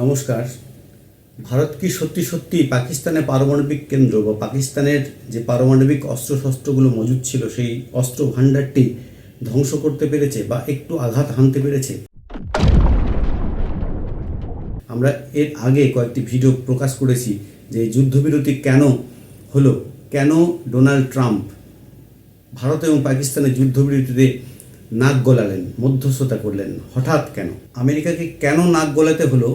নমস্কার। ভারত কি সত্যি সত্যি পাকিস্তানে পারমাণবিক কেন্দ্র বা পাকিস্তানের যে পারমাণবিক অস্ত্রশস্ত্রগুলো মজুদ ছিল, সেই অস্ত্র ভাণ্ডারটি ধ্বংস করতে পেরেছে বা একটু আঘাত হানতে পেরেছে? আমরা এর আগে কয়েকটি ভিডিও প্রকাশ করেছি যে যুদ্ধবিরতি কেন হলো, কেন ডোনাল্ড ট্রাম্প ভারত এবং পাকিস্তানের যুদ্ধবিরতিতে নাক গলালেন, মধ্যস্থতা করলেন, হঠাৎ কেন? আমেরিকাকে কেন নাক গলাতে হলো?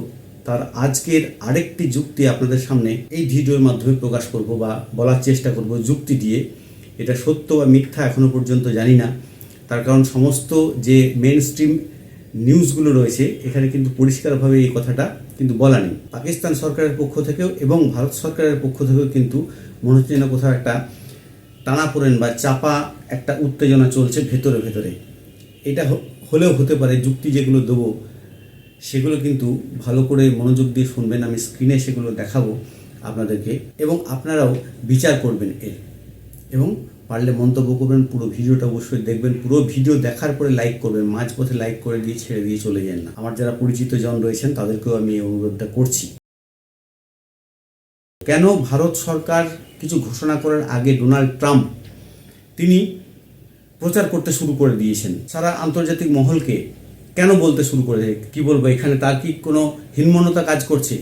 তার আজকের আরেকটি যুক্তি আপনাদের সামনে এই ভিডিওর মাধ্যমে প্রকাশ করব বা বলার চেষ্টা করব যুক্তি দিয়ে। এটা সত্য বা মিথ্যা এখনও পর্যন্ত জানি না। তার কারণ সমস্ত যে মেন স্ট্রিম নিউজগুলো রয়েছে, এখানে কিন্তু পরিষ্কারভাবে এই কথাটা কিন্তু বলা নেই। পাকিস্তান সরকারের পক্ষ থেকেও এবং ভারত সরকারের পক্ষ থেকেও কিন্তু মনে হচ্ছে যেন কোথাও একটা টানাপোড়েন বা চাপা একটা উত্তেজনা চলছে ভেতরে ভেতরে। এটা হলেও হতে পারে, যুক্তি যেগুলো দেবো সেগুলো কিন্তু ভালো করে মনোযোগ দিয়ে শুনবেন, আমি স্ক্রিনে সেগুলো দেখাবো আপনাদেরকে এবং আপনারাও বিচার করবেন এর। এবং পারলে মন্তব্য করবেন, পুরো ভিডিওটা অবশ্যই দেখবেন, পুরো ভিডিও দেখার পরে লাইক করবেন মাঝপথে লাইক করে দিয়ে ছেড়ে দিয়ে চলে যান না। আমার যারা পরিচিত জন রয়েছেন, তাদেরকেও আমি এই অনুরোধটা করছি। কেন ভারত সরকার কিছু ঘোষণা করার আগে ডোনাল্ড ট্রাম্প, তিনি প্রচার করতে শুরু করে দিয়েছেন। সারা আন্তর্জাতিক মহলকে কেন বলতে শুরু করে কি বলব? এখানে তার কি কোনো হীনমন্যতা কাজ করছে?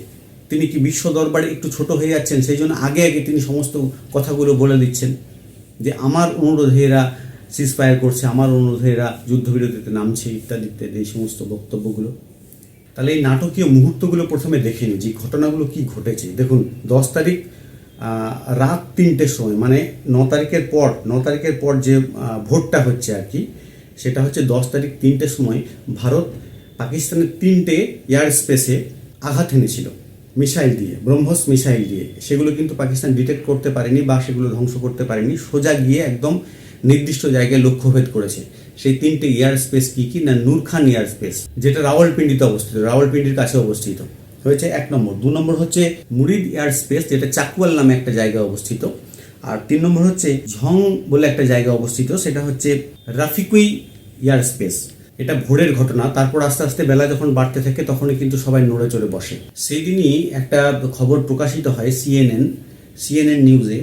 তিনি কি বিশ্ব দরবারে একটু ছোট হয়ে যাচ্ছেন? সেই জন্য আগে আগে তিনি সমস্ত কথাগুলো বলে দিচ্ছেন যে, আমার অনুরোধে এরা সিজফায়ার করছে, আমার অনুরোধে এরা যুদ্ধবিরতিতে নামছে, ইত্যাদি ইত্যাদি, এই সমস্ত বক্তব্যগুলো। তাহলে এই নাটকীয় মুহূর্তগুলো প্রথমে দেখে নিই, যে ঘটনাগুলো কি ঘটেছে। দেখুন, দশ তারিখ রাত তিনটের সময় মানে ন তারিখের পর, ন তারিখের পর যে ভোটটা হচ্ছে আর কি সেটা হচ্ছে দশ তারিখ তিনটের সময় ভারত পাকিস্তানের তিনটে এয়ার স্পেসে আঘাত এনেছিল মিসাইল দিয়ে, ব্রহ্মস মিসাইল দিয়ে। সেগুলো কিন্তু পাকিস্তান ডিটেক্ট করতে পারেনি বা সেগুলো ধ্বংস করতে পারেনি। সোজা গিয়ে একদম নির্দিষ্ট জায়গায় লক্ষ্যভেদ করেছে। সেই তিনটে এয়ার স্পেস কি কি? না নূরখান এয়ার স্পেস যেটা রাওয়ালপিন্ডিতে অবস্থিত, রাওয়ালপিন্ডির কাছে অবস্থিত। হয়েছে এক নম্বর। দু নম্বর হচ্ছে মুরিদ এয়ার স্পেস যেটা চাকুয়াল নামে একটা জায়গায় অবস্থিত। আর তিন নম্বর হচ্ছে ঝং বলে একটা জায়গা অবস্থিত। সেটা হচ্ছে রাফিকুই এয়ার স্পেস। এটা ভোরের ঘটনা, তারপর আস্তে আস্তে বেলা যখন বাড়তে থাকে, তখনই কিন্তু সবাই নড়ে চড়ে বসে। সেই দিনই একটা খবর প্রকাশিত হয় সিএনএন সিএনএন নিউজে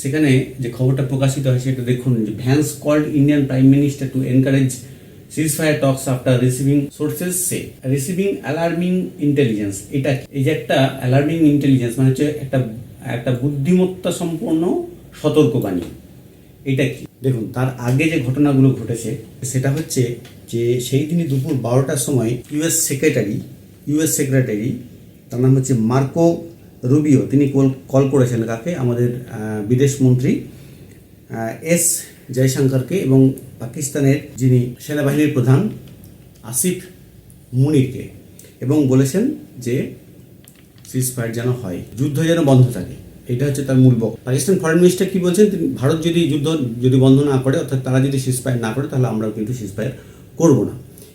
সেখানে যে খবরটা প্রকাশিত হয়, সেটা দেখুন, যে Vance called Indian prime minister to encourage ceasefire talks after receiving sources say receiving alarming intelligence এটা এই যে একটা অ্যালার্মিং ইন্টেলিজেন্স মানে হচ্ছে একটা একটা বুদ্ধিমত্তা সম্পন্ন সতর্কবাণী। এটা কি? দেখুন, তার আগে যে ঘটনাগুলো ঘটেছে, সেটা হচ্ছে যে সেই দিনই দুপুর বারোটার সময় ইউএস সেক্রেটারি ইউএস সেক্রেটারি তার নাম হচ্ছে মার্কো রুবিও, তিনি কল কল করেছেন কাকে? আমাদের বিদেশ মন্ত্রী এস জয়শঙ্করকে এবং পাকিস্তানের যিনি সেনাবাহিনীর প্রধান, আসিফ মুনিরকে এবং বলেছেন যে সিজফায়ার যেন হয়, যুদ্ধ যেন বন্ধ থাকে। এটা হচ্ছে তার মূল বক্তব্য। পাকিস্তান ফরেন মিনিস্টার কি বলছেন? ভারত যদি যুদ্ধ, যদি বন্ধ না করে, অর্থাৎ তারা যদি সিজফায়ার না করে, তাহলে আমরাও কিন্তু সিজফায়ার করব না।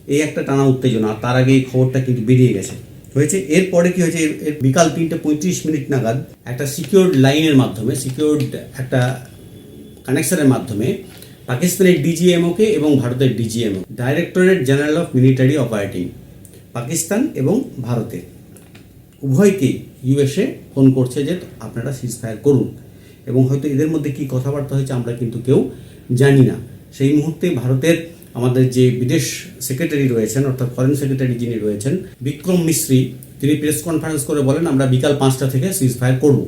এই একটা টানা উত্তেজনা, আর তার আগে এই খবরটা কিন্তু বেরিয়ে গেছে। হয়েছে, এরপরে কি হয়েছে? এর- বিকাল তিনটে পঁয়ত্রিশ মিনিট নাগাদ একটা সিকিউরড লাইনের মাধ্যমে সিকিউরড একটা কানেকশনের মাধ্যমে পাকিস্তানের ডিজিএমওকে এবং ভারতের DGMO directorate general of military operating Pakistan এবং ভারতের উভয়কেই ইউএসএ ফোন করছে যে আপনারা সিজফায়ার করুন। এবং হয়তো এদের মধ্যে কি কথাবার্তা হয়েছে আমরা কিন্তু কেউ জানি না। সেই মুহূর্তে ভারতের আমাদের যে বিদেশ সেক্রেটারি রয়েছেন, অর্থাৎ ফরেন সেক্রেটারি যিনি রয়েছেন, বিক্রম মিশ্রি তিনি প্রেস কনফারেন্স করে বলেন, আমরা বিকাল পাঁচটা থেকে সিজফায়ার করব।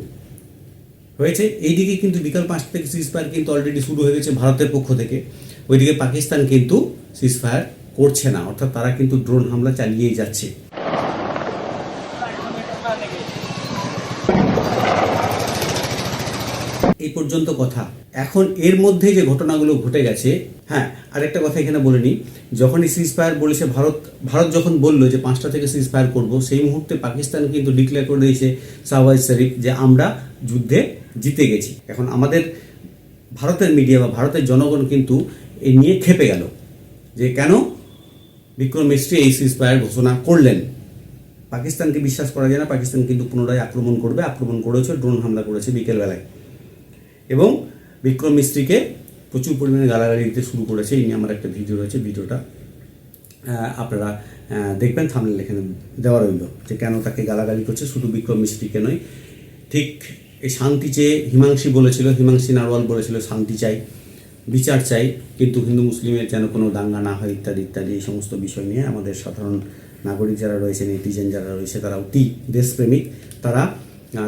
হয়েছে। এইদিকে কিন্তু বিকাল পাঁচটা থেকে সিজফায়ার কিন্তু অলরেডি শুরু হয়ে গেছে ভারতের পক্ষ থেকে। ওইদিকে পাকিস্তান কিন্তু সিজফায়ার করছে না। অর্থাৎ তারা কিন্তু ড্রোন হামলা চালিয়েই যাচ্ছে। এই পর্যন্ত কথা। এখন এর মধ্যে যে ঘটনাগুলো ঘটে গেছে হ্যাঁ আরেকটা কথা এখানে বলে নিই। যখনই সিজফায়ার বলেছে, ভারত ভারত যখন বলল যে পাঁচটা থেকে সিজফায়ার করব, সেই মুহূর্তে পাকিস্তান কিন্তু ডিক্লেয়ার করে দিয়েছে শাহবাজ শরীফ যে আমরা যুদ্ধে জিতে গেছি। এখন আমাদের ভারতের মিডিয়া বা ভারতের জনগণ কিন্তু এ নিয়ে খেপে গেল যে কেন বিক্রম মিস্ত্রি এই সিজফায়ার ঘোষণা করলেন। পাকিস্তানকে বিশ্বাস করা যায় না, পাকিস্তান কিন্তু পুনরায় আক্রমণ করবে, আক্রমণ করেছে ড্রোন হামলা করেছে বিকেলবেলায়। এবং বিক্রম মিস্ত্রিকে প্রচুর পরিমাণে গালাগালি দিতে শুরু করেছে। এই নিয়ে আমার একটা ভিডিও রয়েছে, ভিডিওটা। আপনারা দেখবেন থামলে এখানে দেওয়া রইল যে কেন তাকে গালাগালি করছে, শুধু বিক্রম মিস্ত্রিকে নয়। ঠিক এই শান্তি চেয়ে হিমাংশী বলেছিল, হিমাংশী নারওয়াল বলেছিল, শান্তি চাই, বিচার চাই, কিন্তু হিন্দু মুসলিমের যেন কোনো দাঙ্গা না হয়, ইত্যাদি ইত্যাদি, এই সমস্ত বিষয় নিয়ে আমাদের সাধারণ নাগরিক যারা রয়েছে নেটিজেন যারা রয়েছে, তারা অতি দেশপ্রেমিক। তারা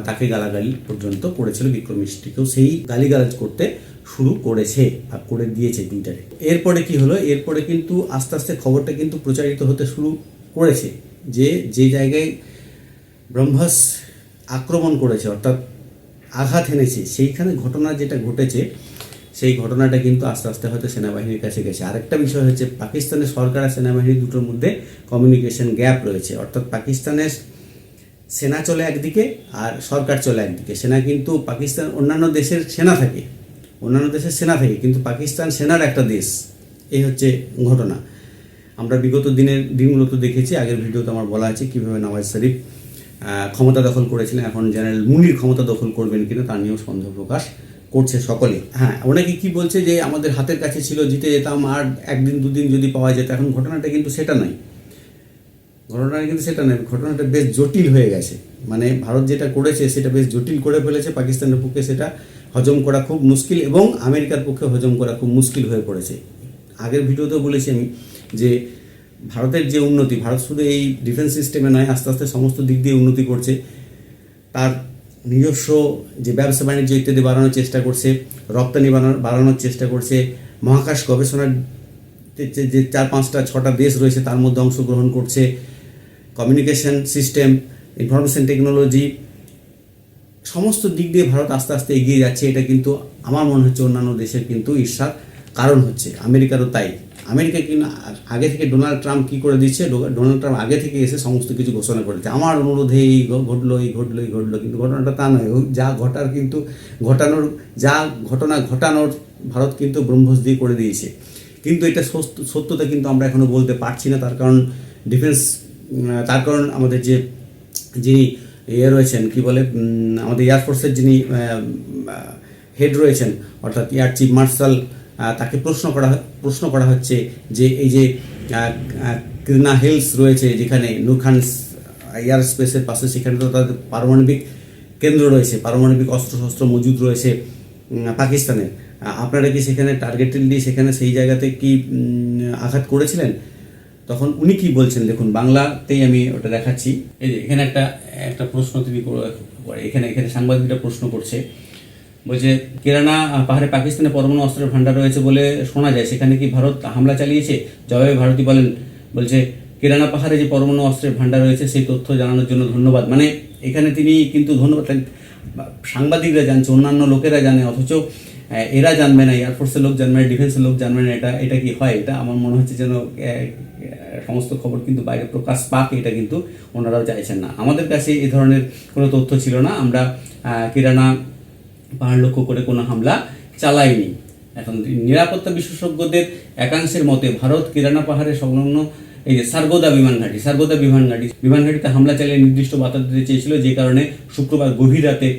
তাকে গালাগালি পর্যন্ত করেছিল বিক্রম মিস্ত্রিকেও সেই গালিগালাজ করতে শুরু করেছে আর করে দিয়েছে টুইটারে এরপরে কি হলো? এরপরে কিন্তু আস্তে আস্তে খবরটা কিন্তু প্রচারিত হতে শুরু করেছে যে যে জায়গায় ব্রহ্মাস আক্রমণ করেছে, অর্থাৎ আঘাত এনেছে, সেইখানে ঘটনা যেটা ঘটেছে, সেই ঘটনাটা কিন্তু আস্তে আস্তে হয়তো সেনাবাহিনীর কাছে গেছে। আরেকটা বিষয় হচ্ছে, পাকিস্তানের সরকার আর সেনাবাহিনী দুটোর মধ্যে কমিউনিকেশন গ্যাপ রয়েছে। অর্থাৎ পাকিস্তানের সেনা চলে একদিকে আর সরকার চলে একদিকে। সেনা কিন্তু পাকিস্তান, অন্যান্য দেশের সেনা থাকে। অন্যান্য দেশের সেনা থাকে, কিন্তু পাকিস্তান সেনার একটা দেশ। এই হচ্ছে ঘটনা। আমরা বিগত দিনের দিনগুলোতে দেখেছি, আগের ভিডিওতে আমার বলা আছে কীভাবে নওয়াজ শরীফ ক্ষমতা দখল করেছিলেন। এখন জেনারেল মুনির ক্ষমতা দখল করবেন কিনা তার নিয়েও সন্দেহ প্রকাশ করছে সকলে। হ্যাঁ অনেকে কি বলছে যে আমাদের হাতের কাছে ছিল, জিতে যেতাম আর একদিন, দুদিন যদি পাওয়া যেত। এখন ঘটনাটা কিন্তু সেটা নয়। ঘটনাটা কিন্তু সেটা নয়, ঘটনাটা বেশ জটিল হয়ে গেছে। মানে ভারত যেটা করেছে, সেটা বেশ জটিল করে ফেলেছে, পাকিস্তানের পক্ষে সেটা হজম করা খুব মুশকিল এবং আমেরিকার পক্ষে হজম করা খুব মুশকিল হয়ে পড়েছে। আগের ভিডিওতেও বলেছি আমি যে ভারতের যে উন্নতি, ভারত শুধু এই ডিফেন্স সিস্টেমে নয়, আস্তে আস্তে সমস্ত দিক দিয়ে উন্নতি করছে। তার নিজস্ব যে ব্যবসা বাণিজ্য ইত্যাদি বাড়ানোর চেষ্টা করছে, রপ্তানি বাড়ানোর বাড়ানোর চেষ্টা করছে, মহাকাশ গবেষণার যে চার পাঁচটা, ছটা দেশ রয়েছে, তার মধ্যে অংশগ্রহণ করছে। কমিউনিকেশন সিস্টেম ইনফরমেশন টেকনোলজি সমস্ত দিক দিয়ে ভারত আস্তে আস্তে এগিয়ে যাচ্ছে, এটা কিন্তু আমার মনে হচ্ছে অন্যান্য দেশের কিন্তু ঈর্ষার কারণ হচ্ছে। আমেরিকারও তাই। আমেরিকা কিন্তু আগে থেকে ডোনাল্ড ট্রাম্প কী করে দিচ্ছে ডোনাল্ড ট্রাম্প আগে থেকে এসে সমস্ত কিছু ঘোষণা করেছে। আমার অনুরোধে এই ঘটলো এই ঘটলো এই ঘটলো, কিন্তু ঘটনাটা তা নয়। যা ঘটার কিন্তু ঘটানোর, যা ঘটনা ঘটানোর ভারত কিন্তু ব্রহ্মস দিয়ে করে দিয়েছে। কিন্তু এটা সত্য- সত্যতা কিন্তু আমরা এখনও বলতে পারছি না, তার কারণ ডিফেন্স তার কারণ আমাদের যে, যিনি ইয়ে রয়েছেন, কি বলে আমাদের এয়ারফোর্সের যিনি হেড রয়েছেন, অর্থাৎ এয়ার চিফ মার্শাল তাকে প্রশ্ন করা প্রশ্ন করা হচ্ছে যে, এই যে কৃনা হিলস রয়েছে, যেখানে নুরখান এয়ার স্পেসের পাশে, সেখানে তো তাদের পারমাণবিক কেন্দ্র রয়েছে, পারমাণবিক অস্ত্র শস্ত্র মজুদ রয়েছে পাকিস্তানের। আপনারা কি সেখানে টার্গেটেডলি সেখানে সেই জায়গাতে কি আঘাত করেছিলেন? তখন উনি কি বলছেন? দেখুন, বাংলাতেই আমি ওটা দেখাচ্ছি। এই যে, এখানে একটা একটা প্রশ্ন তিনি এখানে এখানে সাংবাদিকরা প্রশ্ন করছে। বলছে, কেরানা পাহাড়ে পাকিস্তানে পরমাণু অস্ত্রের ভাণ্ডার রয়েছে বলে শোনা যায়। সেখানে কি ভারত হামলা চালিয়েছে? জবাবে ভারতী বলেন, বলছে, কেরানা পাহাড়ে যে পরমাণু অস্ত্রের ভাণ্ডার রয়েছে, সেই তথ্য জানানোর জন্য ধন্যবাদ। মানে এখানে তিনি কিন্তু ধন্যবাদ সাংবাদিকরা জানছে, অন্যান্য লোকেরা জানে, অথচ এরা জানবে না এয়ারফোর্সের লোক জানবে না, ডিফেন্সের লোক জানবে না, এটা এটা কি হয়? এটা আমার মনে হচ্ছে যেন সমস্ত খবর কিন্তু বাইরে প্রকাশ পাক এটা কিন্তু ওনারাও চাইছেন না। আমাদের কাছে এই ধরনের কোনো তথ্য ছিল না। আমরা কিরানা পাহাড় লক্ষ্য করে কোনো হামলা চালাইনি এখন নিরাপত্তা বিশেষজ্ঞদের একাংশের মতে ভারত কিরানা পাহাড়ে সংলগ্ন এই যে সার্গোদা বিমান ঘাঁটি, সার্গোদা বিমান ঘাঁটি, বিমান ঘাঁটিতে হামলা চালিয়ে নির্দিষ্ট বার্তা দিতে চেয়েছিল যে কারণে শুক্রবার গভীর রাতে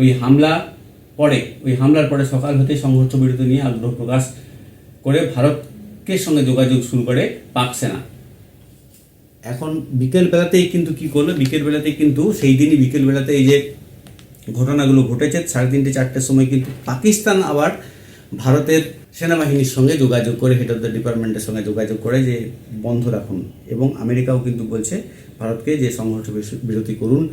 ওই হামলা পরে, ওই হামলার পরে সকাল হতে সংঘর্ষ বিরতি নিয়ে আগ্রহ প্রকাশ করে ভারতের সঙ্গে যোগাযোগ শুরু করে পাক সেনা। এখন বিকেল বেলাতেই কিন্তু কি করল? বিকেল বেলাতেই কিন্তু সেই দিনই বিকেল বেলাতে এই যে ঘটনাগুলো ঘটেছে, সাড়ে তিনটে, চারটের সময় কিন্তু পাকিস্তান আবার ভারতের সেনাবাহিনীর সঙ্গে যোগাযোগ করে হেড অফ দ্য ডিপার্টমেন্টের সঙ্গে যোগাযোগ করে যে বন্ধ রাখুন। এবং আমেরিকাও কিন্তু বলছে, ভারতকে যে সংঘর্ষ বিরতি- করুন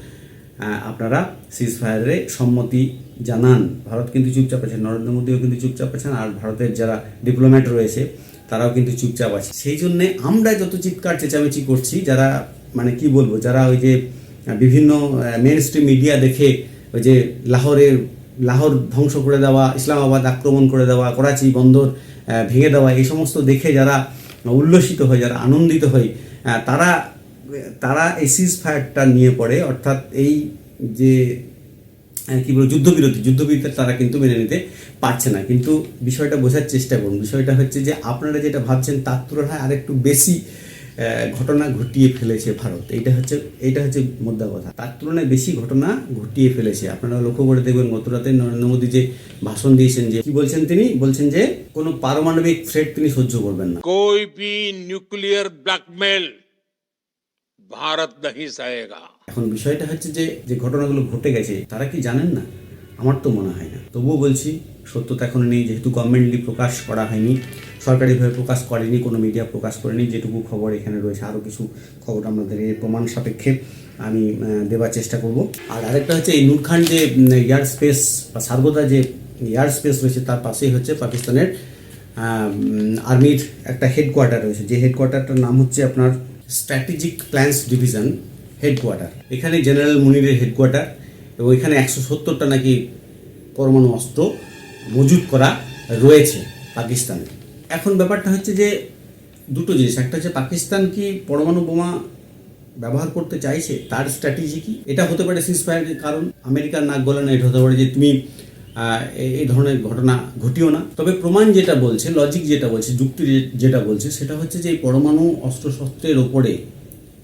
আপনারা সিজ ফায়ারে সম্মতি জানান। ভারত কিন্তু চুপচাপ আছে, নরেন্দ্র মোদীও কিন্তু চুপচাপ আছেন, আর ভারতের যারা ডিপ্লোম্যাট রয়েছে তারাও কিন্তু চুপচাপ আছে। সেই জন্যে আমরা যত চিৎকার, চেঁচামেচি করছি, যারা মানে কি বলব, যারা ওই যে বিভিন্ন মেন স্ট্রিম মিডিয়া দেখে ওই যে লাহোরের, লাহোর ধ্বংস করে দেওয়া, ইসলামাবাদ আক্রমণ করে দেওয়া, করাচি বন্দর ভেঙে দেওয়া, এই সমস্ত দেখে যারা উল্লসিত হয় যারা আনন্দিত হয় তারা তারা এই সিজ ফায়ারটা নিয়ে পড়ে। অর্থাৎ এই যে কি বলব, যুদ্ধবিরতি যুদ্ধবিরতি তারা কিন্তু মেনে নিতে পারছে না। কিন্তু বিষয়টা বোঝার চেষ্টা করুন। বিষয়টা হচ্ছে যে আপনারা যেটা ভাবছেন তার তুলনায় আরেকটু বেশি ঘটনা ঘটিয়ে ফেলেছে ভারত। এইটা হচ্ছে এইটা হচ্ছে মুদ্রা কথা। তার তুলনায় বেশি ঘটনা ঘটিয়ে ফেলেছে। আপনারা লক্ষ্য করে দেখবেন গতরাতে নরেন্দ্র মোদী যে ভাষণ দিয়েছেন যে, কি বলছেন তিনি? বলছেন যে, কোনো পারমাণবিক থ্রেট তিনি সহ্য করবেন না। নিউক্লিয়ার ব্ল্যাকমেল ভারত এখন বিষয়টা হচ্ছে যে যে ঘটনাগুলো ঘটে গেছে, তারা কি জানেন না? আমার তো মনে হয় না। তবুও বলছি সত্যতা এখন নেই, যেহেতু গভর্নমেন্টলি প্রকাশ করা হয়নি, সরকারিভাবে প্রকাশ করেনি, কোনো মিডিয়া প্রকাশ করেনি, যেটুকু খবর এখানে রয়েছে, আরও কিছু খবর আমাদের এই প্রমাণ সাপেক্ষে আমি দেওয়ার চেষ্টা করব। আর আরেকটা হচ্ছে, এই নূর খান যে এয়ার স্পেস বা সার্বদা যে এয়ার স্পেস রয়েছে, তার পাশেই হচ্ছে পাকিস্তানের আর্মির একটা হেডকোয়ার্টার রয়েছে। যে হেডকোয়ার্টারটার নাম হচ্ছে আপনার স্ট্র্যাটেজিক প্ল্যান্স ডিভিশন হেডকোয়ার্টার এখানে জেনারেল মুনিরের হেডকোয়ার্টার এবং এখানে একশো সত্তরটা নাকি পরমাণু অস্ত্র মজুত করা রয়েছে পাকিস্তানে। এখন ব্যাপারটা হচ্ছে যে দুটো জিনিস, একটা হচ্ছে পাকিস্তান কি পরমাণু বোমা ব্যবহার করতে চাইছে, তার স্ট্র্যাটেজি কি? এটা হতে পারে সিজফায়ারের কারণ, আমেরিকার নাক গলানো এটা হতে পারে যে তুমি এই- ধরনের ঘটনা ঘটিও না। তবে প্রমাণ যেটা বলছে লজিক যেটা বলছে, যুক্তি যেটা বলছে, সেটা হচ্ছে যে এই পরমাণু অস্ত্রশস্ত্রের ওপরে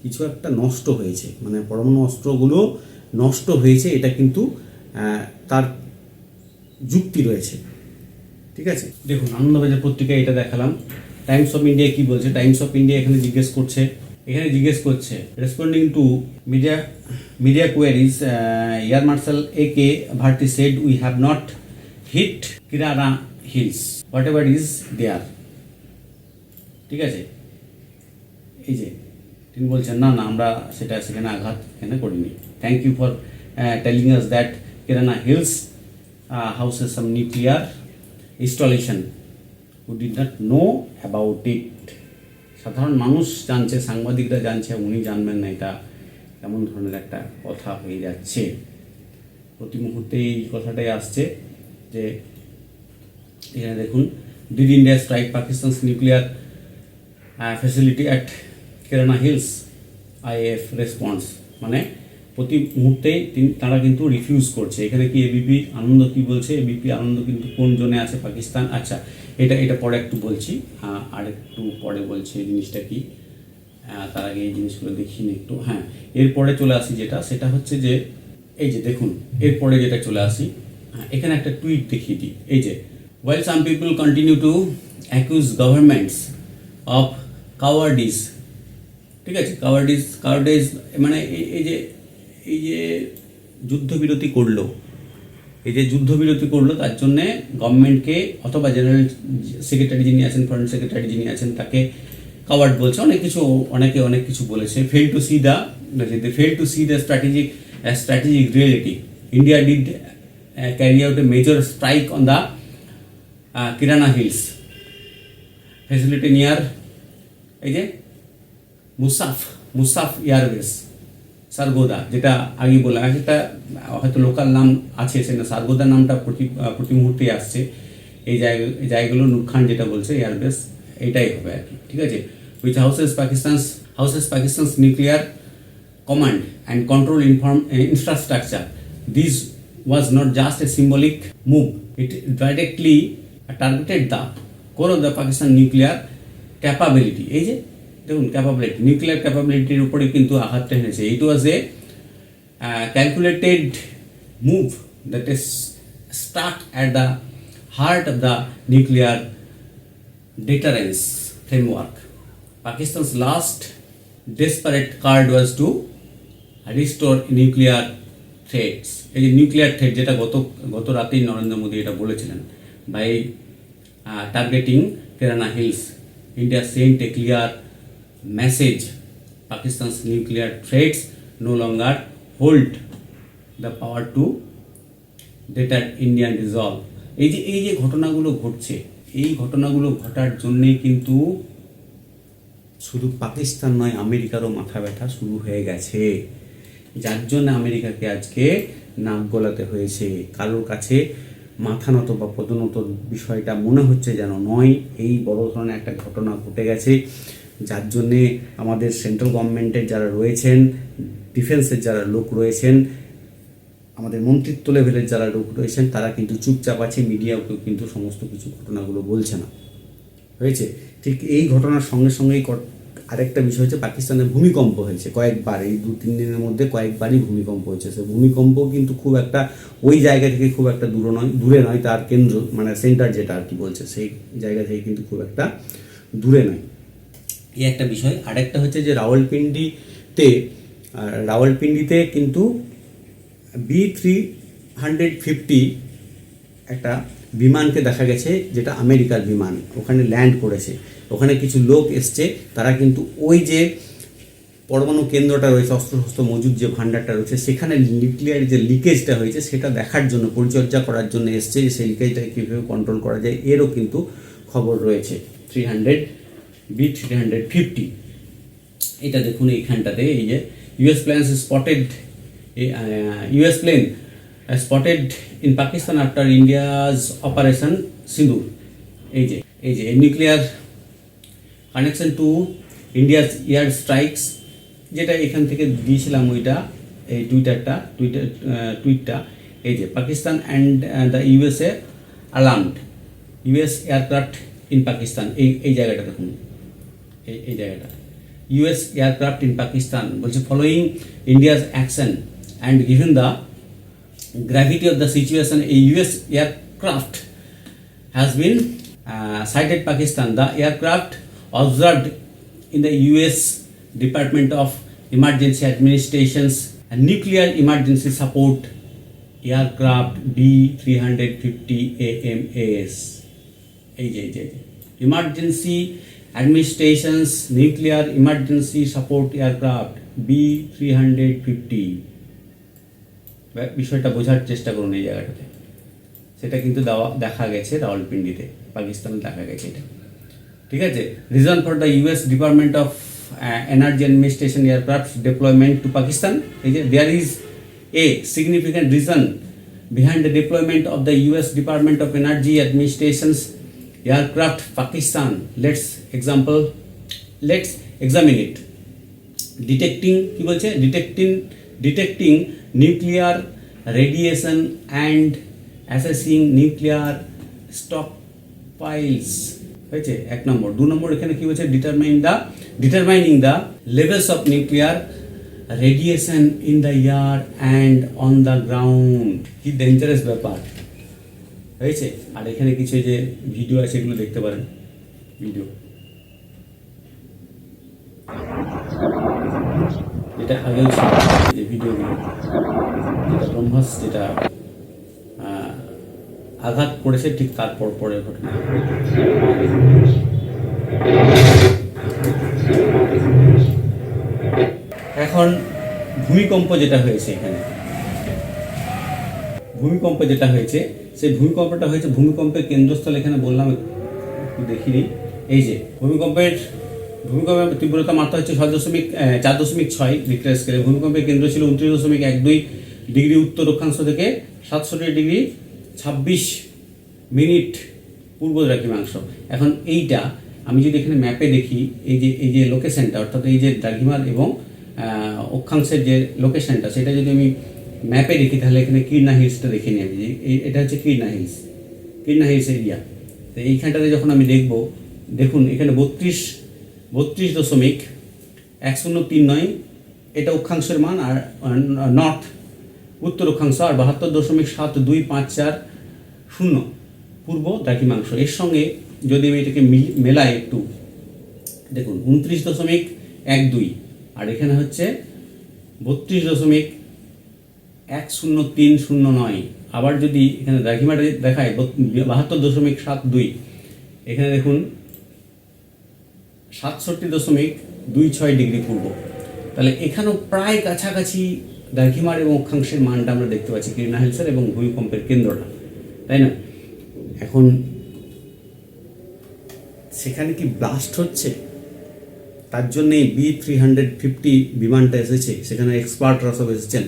কিছু একটা নষ্ট হয়েছে। মানে পরমাণু অস্ত্রগুলো নষ্ট হয়েছে, এটা কিন্তু তার যুক্তি রয়েছে। ঠিক আছে? দেখুন, আনন্দবাজার পত্রিকায় এটা দেখালাম। টাইমস অফ ইন্ডিয়া কি বলছে? টাইমস অফ ইন্ডিয়া এখানে জিজ্ঞেস করছে এখানে জিজ্ঞেস করছে responding to media media queries air marshal A K Bharti said we have not hit Kirana hills whatever is there ঠিক আছে? এই যে, তিনি বলছেন, না না, আমরা সেটা সেখানে আঘাত এখানে করিনি। Thank you for telling us that Kirana Hills houses some nuclear installation who did not know about it সাধারণ মানুষ জানছে, সাংবাদিকরা জানছে, উনি জানবেন না, এটা এমন ধরনের একটা কথা হয়ে যাচ্ছে। প্রতি মুহূর্তে এই কথাটাই আসছে যে, এখানে দেখুন did India strike Pakistan's nuclear facility at Kirana Hills IF response মানে প্রতি মুহূর্তে তিনি তারা কিন্তু রিফিউজ করছে। এখানে কি এবিপি আনন্দ কি বলছে? এবিপি আনন্দ কিন্তু কোন জোনে আছে? পাকিস্তান? আচ্ছা এটা এটা পরে একটু বলছি। আহ, আর একটু পরে বলছি এই জিনিসটা কি। আহ, তার আগে এই জিনিসগুলো দেখি না একটু। হ্যাঁ এরপরে চলে আসি যেটা সেটা হচ্ছে যে এই যে দেখুন এরপরে যেটা চলে আসি। হ্যাঁ, এখানে একটা টুইট দেখিয়ে দিই। এই যে well some people continue to accuse governments of cowardice ঠিক আছে? কাওয়ার্ডিস কাওয়ার্ডিস মানে এই যে এই যে যুদ্ধবিরতি করল এই যে যুদ্ধবিরতি করল, তার জন্যে গভর্নমেন্টকে অথবা জেনারেল সেক্রেটারি যিনি আছেন, ফরেন সেক্রেটারি যিনি আছেন, তাকে কাওয়ার্ড বলছে। অনেক কিছু, অনেকে অনেক কিছু বলেছে। Fail to see the fail to see the strategic strategic reality. India did carry out a major strike on the Kirana Hills. Facility near, এই যে, মুসাফ মুসাফ এয়ারওয়েজ সারগোদা, যেটা আগে বললাম। একটা হয়তো লোকাল নাম আছে, সেটা সারগোদা নামটা প্রতি প্রতি মুহূর্তে আসছে। এই জায়গা জায়গাগুলো নুরখান যেটা বলছে এয়ারবেস এটাই হবে আর কি, ঠিক আছে? Which houses Pakistan's houses Pakistan's nuclear command and control inform infrastructure this was not just a symbolic move it directly targeted the of the Pakistan nuclear capability এই যে দেখুন ক্যাপাবিলিটি নিউক্লিয়ার ক্যাপাবিলিটির উপরে কিন্তু আঘাতটা এনেছে it was a calculated move that is start at the heart of the nuclear deterrence framework. Pakistan's last desperate card was to restore nuclear threats. এই যে nuclear threat যেটা গত গত রাতেই নরেন্দ্র মোদী এটা বলেছিলেন by targeting Kirana Hills India sent a clear message Pakistan's nuclear threats no longer hold the power to deter Indian resolve এই যে এই যে ঘটনাগুলো ঘটছে, এই ঘটনাগুলো ঘটার জন্যেই কিন্তু শুধু পাকিস্তান নয়, আমেরিকারও মাথা ব্যথা শুরু হয়ে গেছে। যার জন্য আমেরিকাকে আজকে নাক গলাতে হয়েছে। কারোর কাছে মাথা নত বা পদনত বিষয়টা মনে হচ্ছে যেন নয়। এই বড় ধরনের একটা ঘটনা ঘটে গেছে। যার জন্যে আমাদের সেন্ট্রাল গভর্নমেন্টের যারা রয়েছেন, ডিফেন্সের যারা লোক রয়েছেন, আমাদের মন্ত্রিত্ব লেভেলের যারা লোক রয়েছেন, তারা কিন্তু চুপচাপ আছে মিডিয়াকেও কিন্তু সমস্ত কিছু ঘটনাগুলো বলছে না। হয়েছে? ঠিক এই ঘটনার সঙ্গে সঙ্গেই কট- আরেকটা বিষয় হচ্ছে পাকিস্তানে ভূমিকম্প হয়েছে কয়েকবার। এই দু তিন দিনের মধ্যে কয়েকবারই ভূমিকম্প হয়েছে। সে ভূমিকম্প কিন্তু খুব একটা ওই জায়গা থেকে খুব একটা দূরে নয় দূরে নয়, তার কেন্দ্র মানে সেন্টার যেটা আর কি বলছে, সেই জায়গা থেকে কিন্তু খুব একটা দূরে নয়। এই একটা বিষয়। আরেকটা হচ্ছে যে রাওয়ালপিন্ডিতে রাওয়ালপিন্ডিতে কিন্তু বি থ্রি হান্ড্রেড ফিফটি একটা বিমানকে দেখা গেছে, যেটা আমেরিকার বিমান, ওখানে ল্যান্ড করেছে। ওখানে কিছু লোক এসছে, তারা কিন্তু ওই যে পরমাণু কেন্দ্রটা রয়েছে, অস্ত্রশস্ত্র মজুদ যে ভাণ্ডারটা রয়েছে, সেখানে নিউক্লিয়ার যে লিকেজটা হয়েছে, সেটা দেখার জন্য, পরিচর্যা করার জন্য এসছে যে সেই লিকেজটাকে কীভাবে কন্ট্রোল করা যায়, এরও কিন্তু খবর রয়েছে। Three hundred B three hundred fifty এটা দেখুন এইখানটাতে, এই যে US planes spotted US plane spotted in Pakistan after India's operation Sindoor এই যে এই যে nuclear connection to India's air strikes যেটা এখান থেকে দিয়েছিলাম ওইটা, এই টুইটারটা, টুইটার টুইটটা, এই যে Pakistan and the USA alarmed US aircraft in Pakistan এই এই জায়গাটা দেখুন। এই এই জায়গাটা ইউএস এয়ারক্রাফট ইন পাকিস্তান বলছে following India's action and given the gravity of the situation, a US aircraft has been uh, sighted Pakistan. The aircraft observed in the US Department of Emergency Administration's nuclear emergency support aircraft B350 AMAS. এই যে এই যে emergency administration's nuclear emergency support aircraft B three hundred fifty বিষয়টা বোঝার চেষ্টা করুন এই জায়গাটাতে। সেটা কিন্তু দেওয়া, দেখা গেছে রাওয়ালপিন্ডিতে, পাকিস্তানে দেখা গেছে এটা। ঠিক আছে? Reason for the US Department of Energy Administration aircraft deployment to Pakistan এই যে there is a significant reason behind the deployment of the US Department of Energy Administration's aircraft Pakistan. Let's example, let's examine it. Detecting কি বলছে? Detecting nuclear radiation and assessing nuclear stockpiles হয়েছে? এক নম্বর। দু নম্বর এখানে কি বলছে? Determine the determining the levels of nuclear radiation in the air and on the ground কি ডেঞ্জারাস ব্যাপার। হয়েছে? আর এখানে কিছু যে ভিডিও আছে, এগুলো দেখতে পারেন। ভিডিও এটা আগেও ছিল যে ভিডিওগুলো যেটা ব্রহ্মাস, যেটা আঘাত করেছে ঠিক তারপর পরের ঘটনা। এখন ভূমিকম্প যেটা হয়েছে এখানে, ভূমিকম্প যেটা হয়েছে সেই ভূমিকম্পটা হয়েছে, ভূমিকম্পের কেন্দ্রস্থল এখানে বললাম একটু দেখিনি। এই যে, ভূমিকম্পের ভূমিকম্পের তীব্রতা মাত্রা হচ্ছে ছয় দশমিক চার দশমিক ছয় রিক্টার স্কেলে। ভূমিকম্পের কেন্দ্র ছিল উনত্রিশ দশমিক এক দুই ডিগ্রি উত্তর অক্ষাংশ থেকে সাতষট্টি ডিগ্রি ছাব্বিশ মিনিট পূর্ব দ্রাঘিমাংশ। এখন এইটা আমি যদি এখানে ম্যাপে দেখি, এই যে এই যে লোকেশনটা অর্থাৎ এই যে দ্রাঘিমার এবং অক্ষাংশের যে লোকেশনটা সেটা যদি আমি ম্যাপে দেখি, তাহলে এখানে কিরনা হিলসটা দেখে নিই আমি এটা হচ্ছে Kirana Hills. Kirana Hills area. তো এইখানটাতে যখন আমি দেখব, দেখুন, এখানে বত্রিশ বত্রিশ দশমিক এক শূন্য তিন নয়, এটা অক্ষাংশের মান, আর নর্থ উত্তর অক্ষাংশ, আর বাহাত্তর দশমিক সাত দুই পাঁচ চার শূন্য, পূর্ব দ্রাঘিমাংশ। এর সঙ্গে যদি আমি এটাকে মিল- মেলাই একটু, দেখুন, উনত্রিশ দশমিক এক দুই, আর এখানে হচ্ছে বত্রিশ দশমিক এক শূন্য তিন শূন্য নয়। আবার যদি এখানে দ্রাঘিমাটা দেখায় বাহাত্তর দশমিক সাত দুই। এখানে দেখুন, সাতষট্টি দশমিক দুই ছয় ডিগ্রি পূর্ব। তাহলে এখানেও প্রায় কাছাকাছি দ্রাঘিমার এবং অক্ষাংশের মানটা আমরা দেখতে পাচ্ছি কিরনা হিলসের এবং ভূমিকম্পের কেন্দ্রটা। তাই না? এখন সেখানে কি ব্লাস্ট হচ্ছে? তার জন্যে বি থ্রি হান্ড্রেড ফিফটি বিমানটা এসেছে। সেখানে এক্সপার্টরা সব এসেছেন।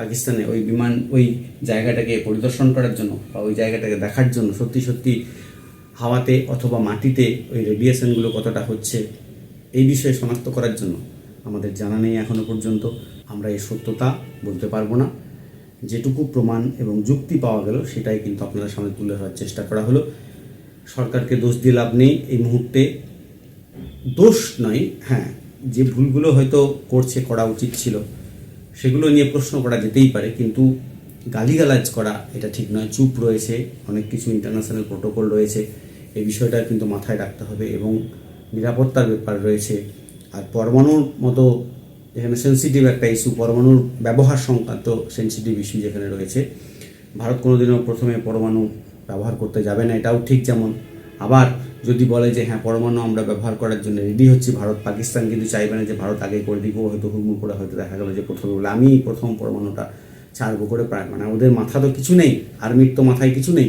পাকিস্তানে ওই বিমান, ওই জায়গাটাকে পরিদর্শন করার জন্য বা ওই জায়গাটাকে দেখার জন্য সত্যি সত্যি হাওয়াতে অথবা মাটিতে ওই রেডিয়েশনগুলো কতটা হচ্ছে এই বিষয়ে শনাক্ত করার জন্য আমাদের জানা নেই এখনও পর্যন্ত। আমরা এই সত্যতা বলতে পারব না। যেটুকু প্রমাণ এবং যুক্তি পাওয়া গেল সেটাই কিন্তু আপনাদের সামনে তুলে ধরার চেষ্টা করা হলো। সরকারকে দোষ দিয়ে লাভ নেই এই মুহূর্তে। দোষ নয় হ্যাঁ যে ভুলগুলো হয়তো করছে করা উচিত ছিল। সেগুলো নিয়ে প্রশ্ন করা যেতেই পারে, কিন্তু গালিগালাজ করা এটা ঠিক নয়। চুপ রয়েছে, অনেক কিছু ইন্টারন্যাশনাল প্রোটোকল রয়েছে, এই বিষয়টা কিন্তু মাথায় রাখতে হবে এবং নিরাপত্তার ব্যাপার রয়েছে। আর পরমাণুর মতো এখানে সেন্সিটিভ একটা ইস্যু পরমাণুর ব্যবহার সংক্রান্ত সেন্সিটিভ ইস্যু যেখানে রয়েছে, ভারত কোনোদিনও প্রথমে পরমাণু ব্যবহার করতে যাবে না। এটাও ঠিক যেমন আবার যদি বলে যে হ্যাঁ পরমাণু আমরা ব্যবহার করার জন্য রেডি হচ্ছি, ভারত, পাকিস্তান কিন্তু চাইবে না যে, ভারত আগে করে দিকেও হয়তো হুড়মুড় করে হয়তো দেখা গেলো যে, প্রথমে বলে আমি প্রথম পরমাণুটা ছাড়বো করে প্রায়। মানে ওদের মাথা তো কিছু নেই আর্মির তো মাথায় কিছু নেই।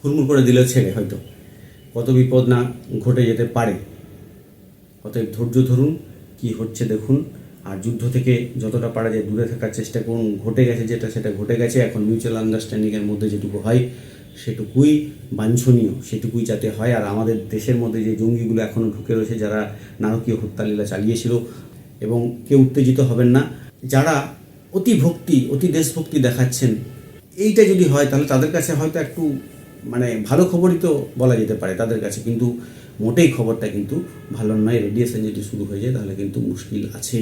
হুড়মুড় করে দিলেও ছেড়ে হয়তো। কত বিপদ না ঘটে যেতে পারে। অতএব ধৈর্য ধরুন, কি হচ্ছে দেখুন। আর যুদ্ধ থেকে যতটা পারা যায় দূরে থাকার চেষ্টা করুন। ঘটে গেছে যেটা, সেটা ঘটে গেছে। এখন মিউচুয়াল আন্ডারস্ট্যান্ডিংয়ের মধ্যে যেটুকু হয় সেটুকুই বাঞ্ছনীয়, সেটুকুই যাতে হয়। আর আমাদের দেশের মধ্যে যে জঙ্গিগুলো এখনও ঢুকে রয়েছে, যারা নারকীয় হত্যালীলা চালিয়েছিল এবং কেউ উত্তেজিত হবেন না, যারা অতি ভক্তি, অতি দেশভক্তি দেখাচ্ছেন, এইটা যদি হয়, তাহলে তাদের কাছে হয়তো একটু মানে ভালো খবরই তো বলা যেতে পারে তাদের কাছে। কিন্তু মোটেই খবরটা কিন্তু ভালো নয়। রেডিয়েশন যদি শুরু হয়ে যায়, তাহলে কিন্তু মুশকিল আছে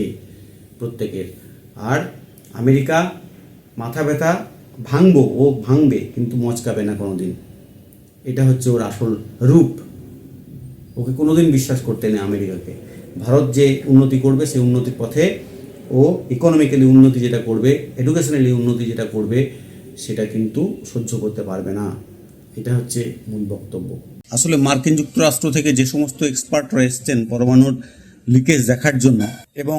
প্রত্যেকের। আর আমেরিকা, মাথা ব্যথা ভাঙবো, ও ভাঙবে, কিন্তু মচকাবে না কোনো দিন এটা হচ্ছে ওর আসল রূপ। ওকে কোনোদিন বিশ্বাস করতে নেই আমেরিকাকে। ভারত যে উন্নতি করবে সেই উন্নতির পথে ও ইকোনমিক্যালি উন্নতি যেটা করবে এডুকেশনালি উন্নতি যেটা করবে, সেটা কিন্তু সহ্য করতে পারবে না। এটা হচ্ছে মূল বক্তব্য। আসলে মার্কিন যুক্তরাষ্ট্র থেকে যে সমস্ত এক্সপার্টরা এসছেন পরমাণুর লিকেজ দেখার জন্য এবং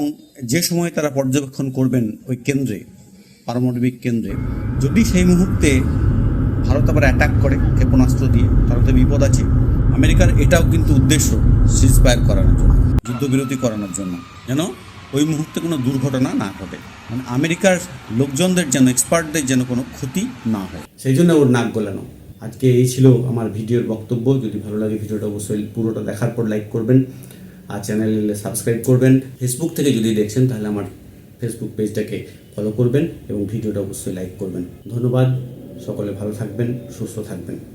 যে সময় তারা পর্যবেক্ষণ করবেন ওই কেন্দ্রে পারমাণবিক কেন্দ্রে। যদি সেই মুহূর্তে ভারত আবার অ্যাটাক করে ক্ষেপণাস্ত্র দিয়ে, তাহলে তো বিপদ আছে। আমেরিকার এটাও কিন্তু উদ্দেশ্য সিজ সিজফায়ার করানোর জন্য, যুদ্ধবিরতি করানোর জন্য। যেন ওই মুহূর্তে কোনো দুর্ঘটনা না ঘটে। মানে আমেরিকার লোকজনদের যেন এক্সপার্টদের যেন কোনো ক্ষতি না হয়। সেই জন্য ওর নাক গলানো। আজকে এই ছিল আমার ভিডিওর বক্তব্য। যদি ভালো লাগে ভিডিওটা, অবশ্যই পুরোটা দেখার পর লাইক করবেন। আর চ্যানেলে সাবস্ক্রাইব করবেন। ফেসবুক থেকে যদি দেখছেন, তাহলে আমার ফেসবুক পেজটাকে ফলো করবেন এবং ভিডিওটা অবশ্যই লাইক করবেন। ধন্যবাদ সকলে ভালো থাকবেন সুস্থ থাকবেন।